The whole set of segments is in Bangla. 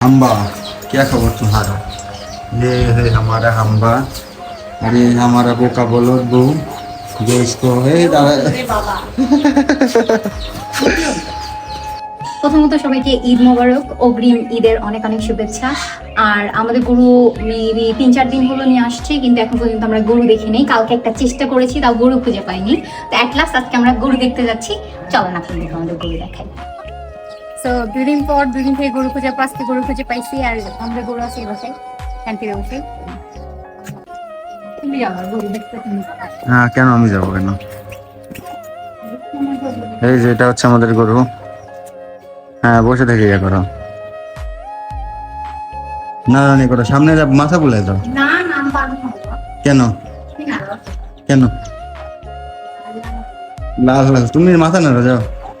हम्बा क्या खबर तुम्हारा ये है हमारा हम्बा और ये हमारा बोका बलोद बहू जो इसको है প্রথমত সবাইকে ঈদ মোবারক অগ্রিম ঈদের অনেক অনেক শুভেচ্ছা আর আমাদের গরু মেবি তিন চার দিন হলো নিয়ে আসছে কিন্তু এখন পর্যন্ত আমরা গরু দেখি নেই কালকে একটা চেষ্টা করেছি তাও গরু খুঁজে পাইনি তো অ্যাট লাস্ট আজকে আমরা গরু দেখতে যাচ্ছি চলো না আপনাদের আমাদের গরু দেখাই তো দুদিন পর দুদিন থেকে গরু খুঁজে পাঁচটি গরু খুঁজে পাইছি আর আমাদের গরু আছে বসে দেখতে তুমি হ্যাঁ কেন আমি যাব কেন? এই যে এটা হচ্ছে আমাদের গরু। হ্যাঁ বসে থেকে ইয়ে করো। না রানি করো সামনে যা মাথা বুলে নাম কেন? কেন? লাল লাল তুমি মাথা না যাও।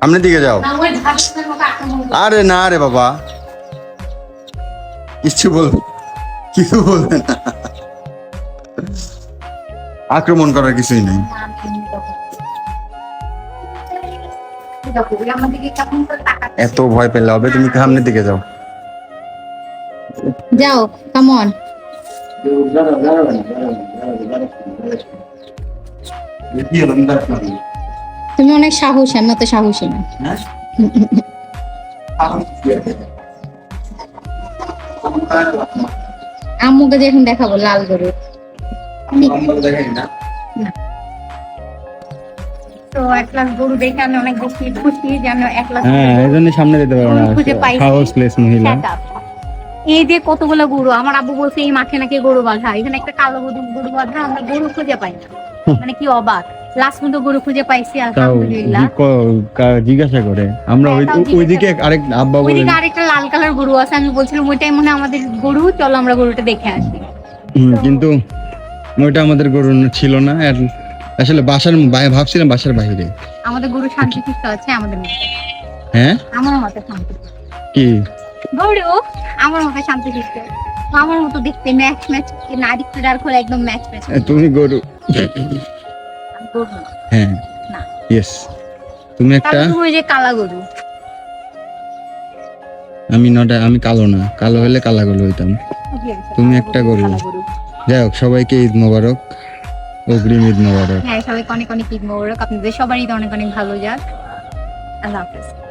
সামনের দিকে যাও। না ওই ঢাকার মতো আক্রমণ করে। আরে না রে বাবা। কিছু বলবে কিছু বলবে না। আক্রমণ করার কিছুই নেই। না, আমি এমনি তখন। দেখো, ওই আমার দিকে কেমন করে তাকাচ্ছে। এত ভয় পেলে হবে তুমি সামনের দিকে যাও। যাও কামন তুমি অনেক সাহসী আমি অত সাহসী না। আম্মুকে যে এখন দেখাবো লাল গরু। তো এক লাখ গরু দেখে আমি অনেক বেশি খুশি যে আমি এক লাখ হ্যাঁ এই জন্য সামনে যেতে পারব না খুঁজে। হাউসলেস মহিলা। এই যে কতগুলো গরু আমার আব্বু বলছে এই মাঠে নাকি গরু বাঁধা এখানে একটা কালো গরু গরু বাঁধা আমরা গরু খুঁজে পাই না। মানে কি অবাক। লাস্ট পর্যন্ত গরু খুঁজে পাইছি আলহামদুলিল্লাহ। জিজ্ঞাসা করে। আমরা হ্যাঁ, ওইদিকে আরেক আব্বা ওইদিকে আরেকটা লাল কালার গরু আছে আমি বলছিলাম ওইটাই মনে আমাদের গরু চলো আমরা গরুটা দেখে আসি। কিন্তু ওইটা আমাদের গরু ছিল না আর আসলে বাসার বাইরে ভাবছিলাম বাসার বাইরে। আমাদের গরু শান্তি সুস্থ আছে আমাদের হ্যাঁ? আমার মতো শান্তি কি? গরু আমার মতো শান্তি সুস্থ আমার মতো দেখতে ম্যাচ ম্যাচ নারী ক্রীড়ার করে একদম ম্যাচ ম্যাচ তুমি গরু। গরু হ্যাঁ। না। ইয়েস তুমি একটা তুমি যে কালা গরু। আমি নটা আমি কালো না। কালো হলে কালা গরু হইতাম। তুমি একটা গরু। যাই হোক সবাইকে ঈদ মোবারক। অগ্রিম ঈদ মোবারক। হ্যাঁ সবাইকে অনেক অনেক ঈদ মোবারক। আপনাদের সবারই ঈদ অনেক অনেক ভালো যাক। আল্লাহ হাফেজ।